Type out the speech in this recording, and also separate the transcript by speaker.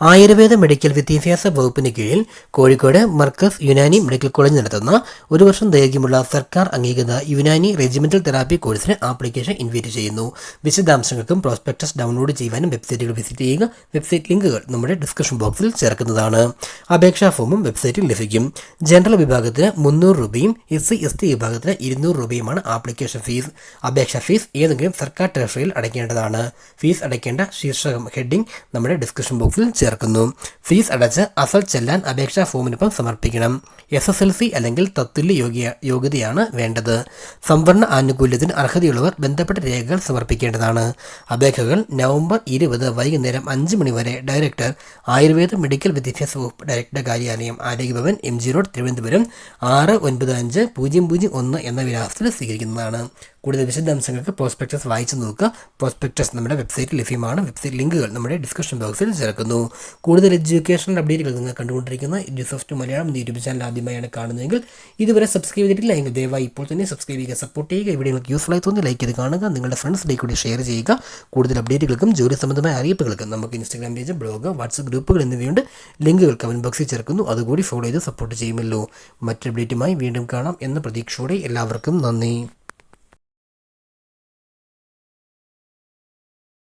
Speaker 1: Ayurveda medical വിദ്യാഭ്യാസ വകുപ്പിന് കീഴിൽ കോഴിക്കോട് മർക്കസ് യുനാനി മെഡിക്കൽ കോളേജ് നടത്തുന്ന ഒരു വർഷം ദൈർഘ്യമുള്ള സർക്കാർ അംഗീകൃത യുനാനി റെജിമെന്റൽ തെറാപ്പി കോഴ്സിന് ആപ്ലിക്കേഷൻ ഇൻവൈറ്റ് ചെയ്യുന്നു. വിശദാംശങ്ങൾക്കും പ്രോസ്പെക്ടസ് ഡൗൺലോഡ് ചെയ്യാനും വെബ്സൈറ്റുകൾ വിസിറ്റ് ചെയ്യുക. വെബ്സൈറ്റ് ലിങ്കുകൾ നമ്മുടെ ഡിസ്കഷൻ ബോക്സിൽ ചേർക്കുന്നതാണ്. അപേക്ഷാ ഫോമും വെബ്സൈറ്റിൽ ലഭിക്കും. ജനറൽ വിഭാഗത്തിന് മുന്നൂറ് രൂപയും എസ് സി എസ് ടി വിഭാഗത്തിന് ഇരുന്നൂറ് രൂപയുമാണ് ആപ്ലിക്കേഷൻ ഫീസ് അപേക്ഷാ ഫീസ് ഏതെങ്കിലും സർക്കാർ ട്രഷറിയിൽ അടയ്ക്കേണ്ടതാണ്. ഫീസ് അടയ്ക്കേണ്ട ശീർഷകം ഹെഡിംഗ് നമ്മുടെ ഡിസ്കഷൻ ബോക്സിൽ ചേർക്കുന്നു. ഫീസ് അടച്ച് അസൽ ചെല്ലാൻ അപേക്ഷാ ഫോമിനൊപ്പം സമർപ്പിക്കണം. എസ് എസ് എൽ സി അല്ലെങ്കിൽ തത്തുല്യ യോഗ്യ യോഗ്യതയാണ് വേണ്ടത്. സംവരണ ആനുകൂല്യത്തിന് അർഹതയുള്ളവർ ബന്ധപ്പെട്ട രേഖകൾ സമർപ്പിക്കേണ്ടതാണ്. അപേക്ഷകൾ നവംബർ ഇരുപത് വൈകുന്നേരം അഞ്ച് മണി വരെ. ഡയറക്ടർ ആയുർവേദ മെഡിക്കൽ വിദ്യാഭ്യാസ വകുപ്പ് ഡയറക്ടറുടെ കാര്യാലയം Arogyabhavan M G road Thiruvananthapuram ആറ് ഒൻപത് അഞ്ച് പൂജ്യം പൂജ്യം ഒന്ന് എന്ന വിലാസത്തിൽ സ്വീകരിക്കുന്നതാണ്. കൂടുതൽ വിശദാംശങ്ങൾക്ക് പ്രോസ്പെക്ടസ് വായിച്ചു നോക്കുക. പ്രോസ്പെക്ടസ് നമ്മുടെ വെബ്സൈറ്റിൽ ലഭ്യമാണ്. വെബ്സൈറ്റ് ലിങ്കുകൾ നമ്മുടെ ഡിസ്ക്രിപ്ഷൻ ബോക്സിൽ ചേർക്കുന്നു. കൂടുതൽ എഡ്യൂക്കേഷണൽ അപ്ഡേറ്റുകൾ നിങ്ങൾ കണ്ടുകൊണ്ടിരിക്കുന്ന ഇൻഡ്യൂസോഫ്റ്റ് മലയാളം യൂട്യൂബ് ചാനൽ ആദ്യമായാണ് കാണുന്നതെങ്കിൽ ഇതുവരെ സബ്സ്ക്രൈബ് ചെയ്തിട്ടില്ല എങ്കിൽ ദയവായി ഇപ്പോൾ തന്നെ സബ്സ്ക്രൈബ് ചെയ്യുക സപ്പോർട്ട് ചെയ്യുക. ഇവിടെ നിങ്ങൾക്ക് യൂസ്ഫുൾ ആയി തോന്നി ലൈക്ക് ചെയ്ത് കാണുക നിങ്ങളുടെ ഫ്രണ്ട്സിലേക്ക് കൂടി ഷെയർ ചെയ്യുക. കൂടുതൽ അപ്ഡേറ്റുകൾക്കും ജോലി സംബന്ധമായ അറിയിപ്പുകൾക്കും നമുക്ക് ഇൻസ്റ്റാഗ്രാം പേജ് ബ്ലോഗ് വാട്സപ്പ് ഗ്രൂപ്പുകൾ എന്നിവയുണ്ട്. ലിങ്കുകൾ കമന്റ് ബോക്സിൽ ചേർക്കുന്നു. അതുകൂടി ഫോളോ ചെയ്ത് സപ്പോർട്ട് ചെയ്യുമല്ലോ. മറ്റൊരു അപ്ഡേറ്റുമായി വീണ്ടും കാണാം എന്ന പ്രതീക്ഷയോടെ എല്ലാവർക്കും നന്ദി.